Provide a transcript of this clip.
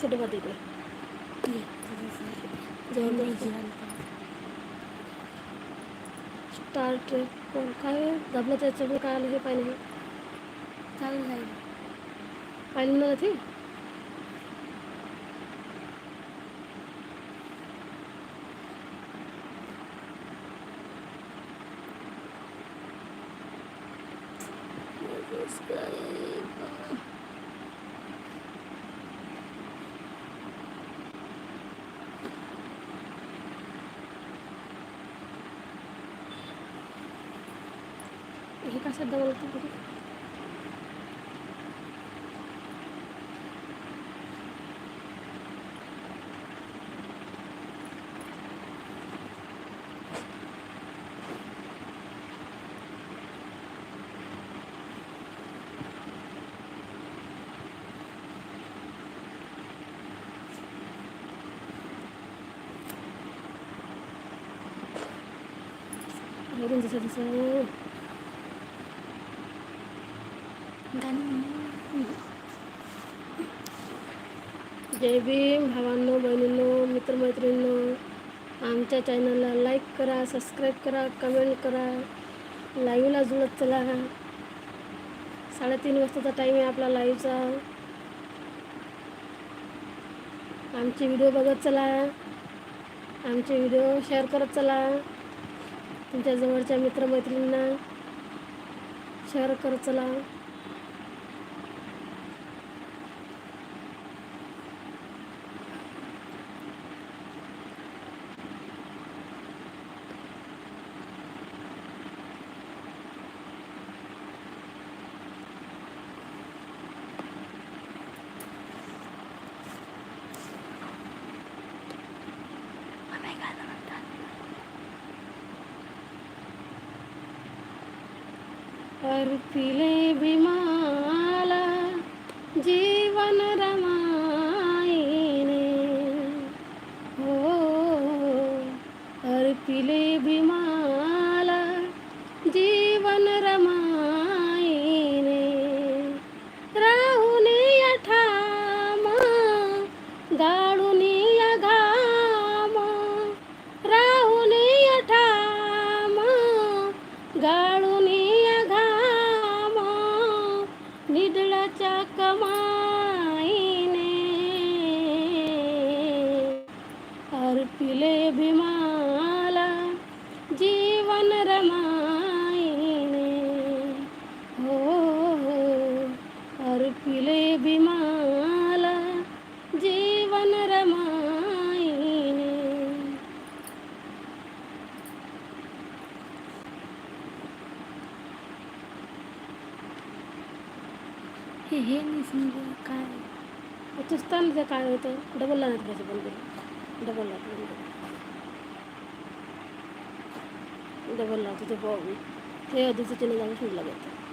छोटे इकडे कर. स्टार ट्रेक कोण काय दबलं त्याच्यामुळे काय आलं हे पाहिजे चालू जाईल पाणी न ते दबलं होतं बरं? वरून जसं जसं गाणं जय भीम भावांनो बहिणींनो मित्रमैत्रिणींनो आमच्या चॅनलला लाईक करा सबस्क्राईब करा कमेंट करा. लाईव्हला जुळत चला. साडेतीन वाजताचा टाईम आहे आपला लाईव्हचा आमचे व्हिडिओ बघत चला. आमचे व्हिडिओ शेअर करत चला. तुमच्या जवळच्या मित्रमैत्रिणींना शेअर करत चला. अर्पिले भीमाला जीवन रमाईने हो अर्पिले भीमा भीमाला जीवन रमाईने हो हो अर्पिले भीमाला जीवन रमाईने हे हे नाही काय? चुस्तान काय होतं डबल लागत पाहिजे बंद डबल लागत. डबल लागतो ते ब- हे अधिकचं चिन्ह जाऊन शिजलं लागतं